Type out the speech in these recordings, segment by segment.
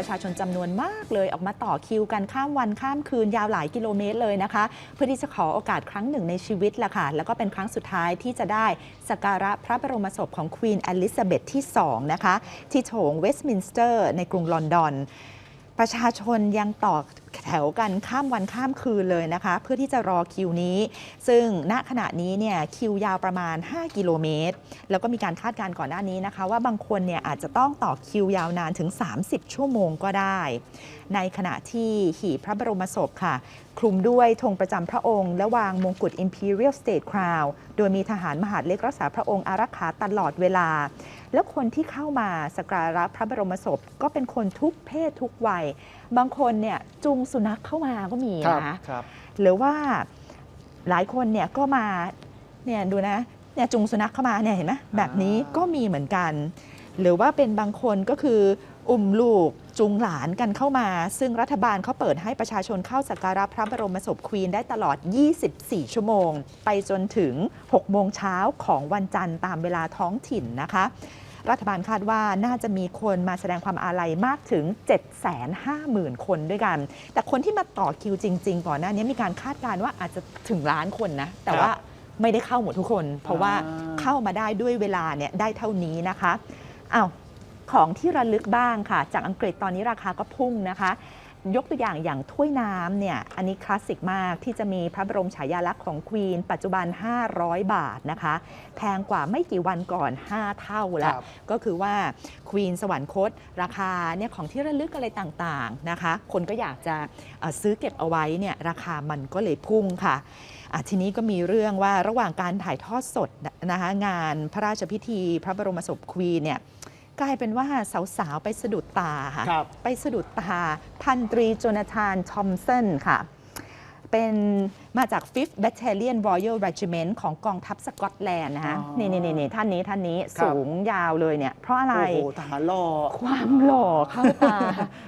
ประชาชนจำนวนมากเลยออกมาต่อคิวกันข้ามวันข้ามคืนยาวหลายกิโลเมตรเลยนะคะ เพื่อที่จะขอโอกาสครั้งหนึ่งในชีวิตละค่ะ แล้วก็เป็นครั้งสุดท้ายที่จะได้สักการะพระบรมศพของควีนอลิซาเบธที่ 2 นะคะ ที่โถงเวสต์มินสเตอร์ในกรุงลอนดอน ประชาชนยังต่อแถวกันข้ามวันข้ามคืนเลยนะคะ เพื่อที่จะรอคิวนี้ ซึ่งณขณะนี้เนี่ยคิวยาวประมาณ 5 กิโลเมตร แล้วก็มีการคาดการณ์ก่อนหน้านี้นะคะ ว่าบางคนเนี่ยอาจจะต้องต่อคิวยาวนานถึง 30 ชั่วโมงก็ได้ ในขณะที่หีพระบรมศพค่ะ คลุมด้วยธงประจำพระองค์ และวางมงกุฎ Imperial State Crown โดยมีทหารมหาดเล็กรักษาพระองค์อารักขาตลอดเวลา แล้วคนที่เข้ามาสักการะพระบรมศพ ก็เป็นคนทุกเพศทุกวัย บางคนเนี่ยจูงสุนัขเข้ามาก็มีครับนะครับหรือว่าหลายคนเนี่ยก็มาเนี่ยดูนะเนี่ยจุงสุนัขเข้ามาเนี่ยเห็นไหมแบบนี้ก็มีเหมือนกัน หรือว่าเป็นบางคนก็คืออุ้มลูกจูงหลานกันเข้ามา ซึ่งรัฐบาลเขาเปิดให้ประชาชนเข้าสักการะพระบรมศพควีนได้ตลอด 24 ชั่วโมง ไปจนถึง 6 โมงเช้าของวันจันทร์ตามเวลาท้องถิ่นนะคะ รัฐบาลคาดว่าน่าจะมีคนมาแสดงความอาลัยมากถึง 750,000 คนด้วยกัน แต่คนที่มาต่อคิวจริงๆก่อนหน้านี้มีการคาดการณ์ว่าอาจจะถึงล้านคนนะ แต่ว่าไม่ได้เข้าหมดทุกคน เพราะว่าอ่าเข้ามาได้ด้วยเวลาเนี่ยได้เท่านี้นะคะ อ้าวของที่ระลึกบ้างค่ะ จากอังกฤษตอนนี้ราคาก็พุ่งนะคะ ยกตัวอย่างอย่างถ้วยน้ำเนี่ยอันนี้คลาสสิกมากที่จะมีพระบรมฉายาลักษณ์ของควีน ปัจจุบัน 500 บาทนะคะ แพงกว่าไม่กี่วันก่อน 5 เท่าแล้วครับก็คือว่าควีนสวรรคต ราคาเนี่ยของที่ระลึกอะไรต่างๆนะคะ คนก็อยากจะเอ่อซื้อเก็บเอาไว้เนี่ยราคามันก็เลยพุ่งค่ะอะ ทีนี้ก็มีเรื่องว่าระหว่างการถ่ายทอดสดนะคะงานพระราชพิธี พระบรมศพควีนเนี่ยกลายเป็นว่าสาวๆ ไปสะดุดตาค่ะครับไปสะดุดตา พันตรีโจนาธานทอมสันค่ะ เป็นมาจาก 5th Battalion Royal Regiment ของกองทัพสกอตแลนด์นะคะอ๋อนี่นี่นี่ท่านนี้ท่านนี้ครับ สูงยาวเลยเนี่ย เพราะอะไร โอ้โหทหารหล่อ ความหล่อเข้าตา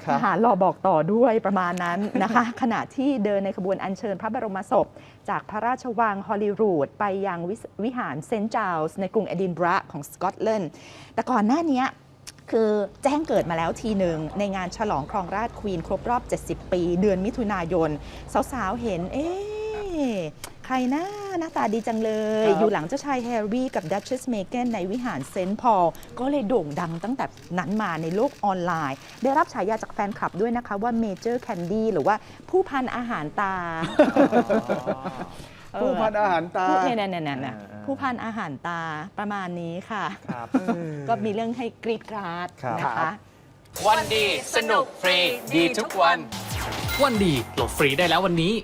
ครับ ทหารหล่อบอกต่อด้วยประมาณนั้นนะคะ ขณะที่เดินในขบวนอัญเชิญพระบรมศพ จากพระราชวังฮอลลีวูดไปยังวิสวิหารเซนต์จาลส์ในกรุงเอดินบะระของสกอตแลนด์ แต่ก่อนหน้านี้ คือแจ้งเกิดมาแล้วทีหนึ่งในงานฉลองครองราชควีนครบรอบ 70 ปี เดือนมิถุนายน สาวๆ เห็น เอ๊ะ ใครหน้าหน้าตาดีจังเลย ครับ อยู่หลังเจ้าชายแฮร์รี่กับดัชเชสเมเกนในวิหารเซนต์พอลก็เลยโด่งดังตั้งแต่นั้นมาในโลกออนไลน์ ได้รับฉายาจากแฟนคลับด้วยนะคะว่าเมเจอร์แคนดี้หรือว่าผู้พันอาหารตาเออผู้พันอาหารตา ผู้เนี่ยเนี่ยเนี่ยเนี่ยอ่า ผู้พันอาหารตาประมาณนี้ค่ะ ครับ ก็มีเรื่องให้กรีดกราดครับ นะครัคะบวันดี สนุกฟรี ดีทุกวัน วันดีโหลดฟรีได้แล้ววันนี้